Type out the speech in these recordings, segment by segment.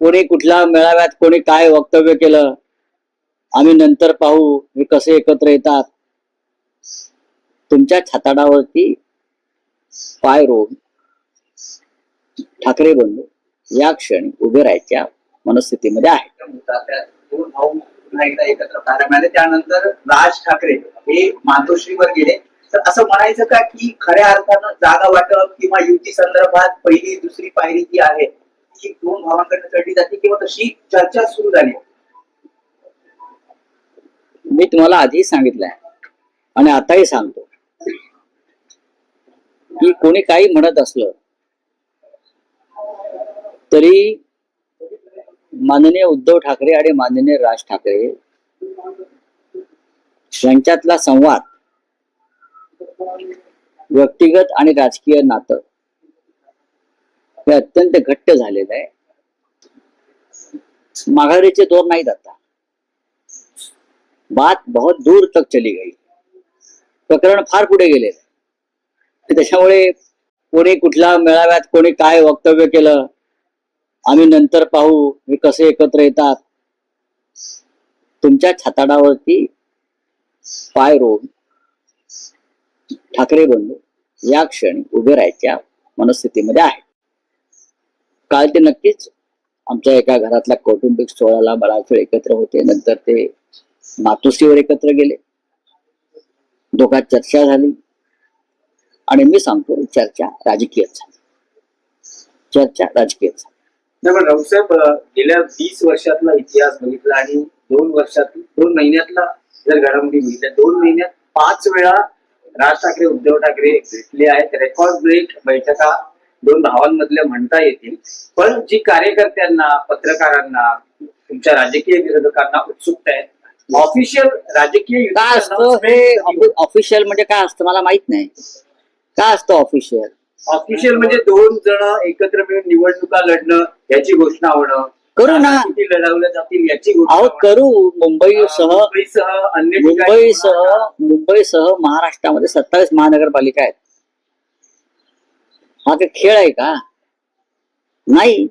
कोणी कुठल्या मेळाव्यात कोणी काय वक्तव्य केलं आम्ही नंतर पाहू हे कसे एकत्र येतात. तुमच्या छाताडावरती पाय रोग ठाकरे बंधू या क्षणी उभे राहायच्या मनस्थितीमध्ये आहे एकत्र त्यानंतर राज ठाकरे हे मातोश्रीवर गेले. तर असं म्हणायचं का की खऱ्या अर्थानं जागा वाटप किंवा युती संदर्भात पहिली दुसरी पायरी जी आहे ती दोन भावांकडे चढली जाते किंवा तशी चर्चा सुरू झाली. मी तुम्हाला आधी सांगितलंय आणि आताही सांगतो. की कोणी काही म्हणत असलं तरी माननीय उद्धव ठाकरे आणि माननीय राज ठाकरे यांच्यातला संवाद व्यक्तिगत आणि राजकीय नातं हे अत्यंत घट्ट झालेलं आहे. माघारीचे दौर नाहीत आता. बात बहुत दूर तक चली गई. प्रकरण फार पुढे गेले. त्याच्यामुळे कोणी कुठल्या मेळाव्यात कोणी काय वक्तव्य केलं आम्ही नंतर पाहू हे कसे एकत्र येतात. तुमच्या छाताडावरती पाय रोवून ठाकरे बंधू या क्षणी उभे राहायच्या मनस्थितीमध्ये आहे काल ते नक्कीच आमच्या एका घरातल्या कौटुंबिक सोहळ्याला बराच वेळ एकत्र होते. नंतर ते मातोश्रीवर एकत्र गेले. दोघात चर्चा झाली. आणि मी सांगतो चर्चा राजकीय झाली. चर्चा राजकीय झाली. राऊसाहेब गेल्या वीस वर्षातला इतिहास बघितला आणि दोन वर्षात दोन महिन्यातला जर घडामोडी बघितल्या दोन महिन्यात पाच वेळा राज ठाकरे उद्धव ठाकरे भेटले आहेत. रेकॉर्ड ब्रेक बैठका दोन भावांमधल्या म्हणता येतील. पण जी कार्यकर्त्यांना पत्रकारांना तुमच्या राजकीय विरोधकांना उत्सुकता आहे ऑफिशियल राजकीय काय असतं? हे ऑफिशियल म्हणजे काय असतं? मला माहीत नाही. काय असतं ऑफिशियल ऑफिशियल म्हणजे दोन जण एकत्र मिळून निवडणुका लढणं याची घोषणा होणं. करू ना. किती लढवल्या जातील याची घोषणा अहो. करू. मुंबईसह मुंबईसह अन्य मुंबईसह. मुंबईसह महाराष्ट्रामध्ये सत्तावीस महानगरपालिका आहेत. हा ते खेळ आहे का? नाही.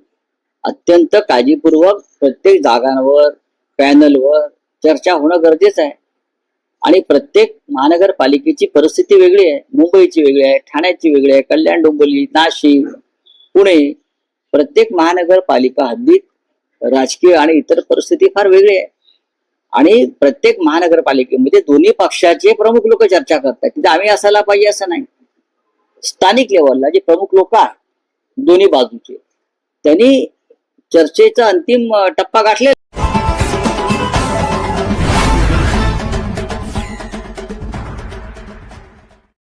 अत्यंत काळजीपूर्वक प्रत्येक जागांवर पॅनलवर चर्चा होणं गरजेचं आहे. आणि प्रत्येक महानगरपालिकेची परिस्थिती वेगळी आहे. मुंबईची वेगळी आहे ठाण्याची वेगळी आहे कल्याण डोंबिवली नाशिक पुणे. प्रत्येक महानगरपालिका हद्दीत राजकीय आणि इतर परिस्थिती फार वेगळी आहे. आणि प्रत्येक महानगरपालिकेमध्ये दोन्ही पक्षाचे प्रमुख लोक चर्चा करतात. की आम्ही असायला पाहिजे असं नाही. स्थानिक लेवलला जे प्रमुख लोक आहेत दोन्ही बाजूचे. त्यांनी चर्चेचा अंतिम टप्पा गाठले